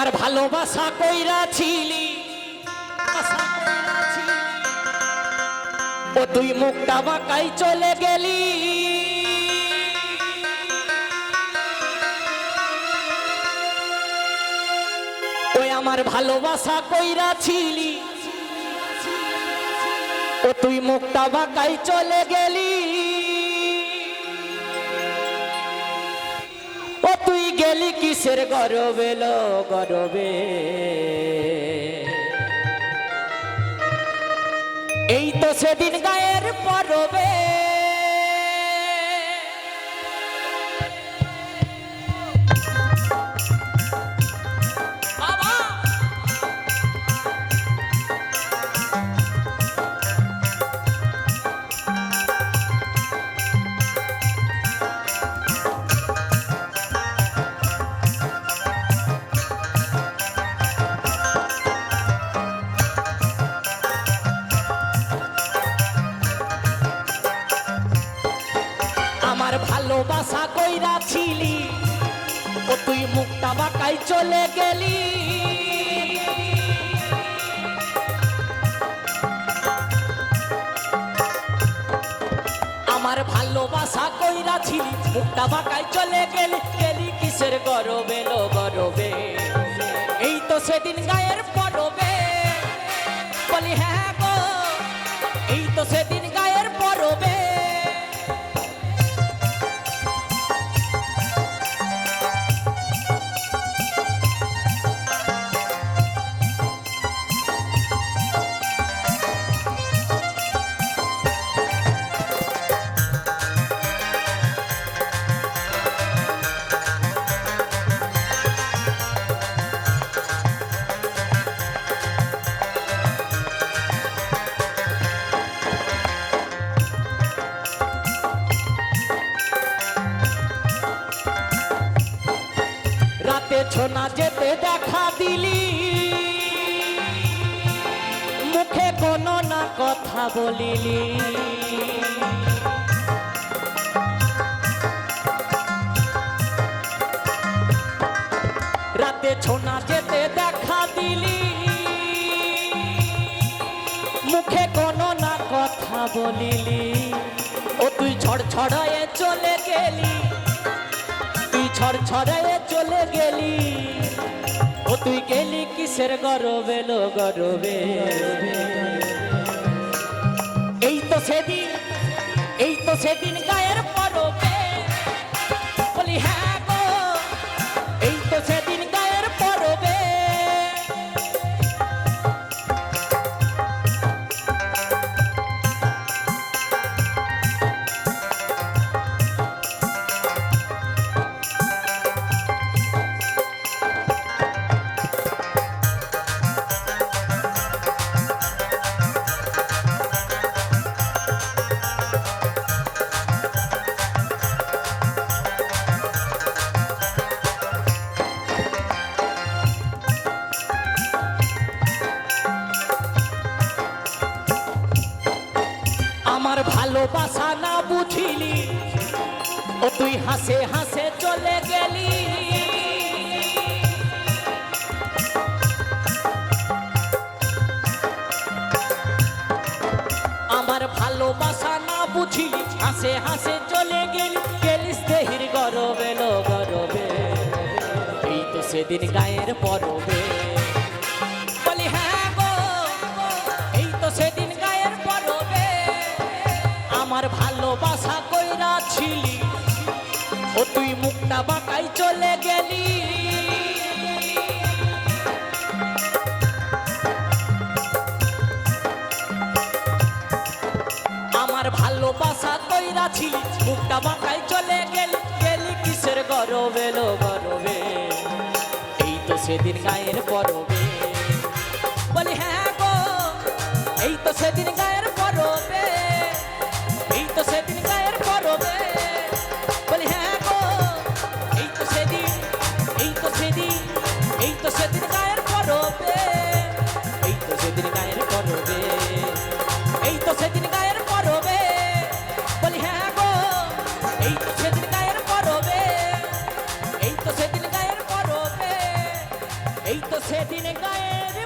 আমার ভালোবাসা কইরা ছিলি। ও তুই মুখটা বাঁকাই চলে গেলি। ওই আমার ভালোবাসা কইরা ছিলি। ও তুই মুখটা বাঁকাই চলে গেলি। গেলি কিসের গরবে গরবে? এই তো সেদিন গায়ের পরবে। ভালোবাসা কইরা ছিলি। ও তুই মুখটা বাঁকাই চলে গেলি। আমার ভালোবাসা কইরা ছিলি, মুখটা বাঁকাই চলে গেলি। গেলি কিসের গরবে লো গরবে? এই তো সেদিন গায়ের পরবে। ছোনা যেতে দেখা দিলি? মুখে কোনো না কথা বলিলি। রাতে ছোনা যেতে দেখা দিলি। মুখে কোনো না কথা বলিলি। ও তুই ছড় ছড়ায়ে চলে গেলি। তুই গেলি কিসের গরবে লো গরবে? এই তো সেদিন এই তো সেদিন গায়ের ও তুই হাসে হাসে চলে গেলি। আমার ভালোবাসা না বুঝিলি হাসে হাসে চলে গেলি। গেলিস দেহির গরবে লো গরবে। এই তো সেদিন গায়ের পরবে। হ্যাঁ এই তো সেদিন গায়ের পরবে। আমার ভালোবাসা কইরা ছিলি তুই মুখটা বাঁকাই চলে গেলি। আমার ভালোবাসা কইরা ছিলি মুখটা বাঁকাই চলে গেলি। গেলি কিসের গরবে লো গরবে? এই তো সেদিন গায়ের পরবে। বলি হ্যাঁ গো, এই তো সেদিন এই তো সেদিন গায়ের পরবে। বলি হ্যাঁ গো, এই তো সেদিন গায়ের পরবে। এই তো সেদিন গায়ের পরবে। সেদিন গায়ের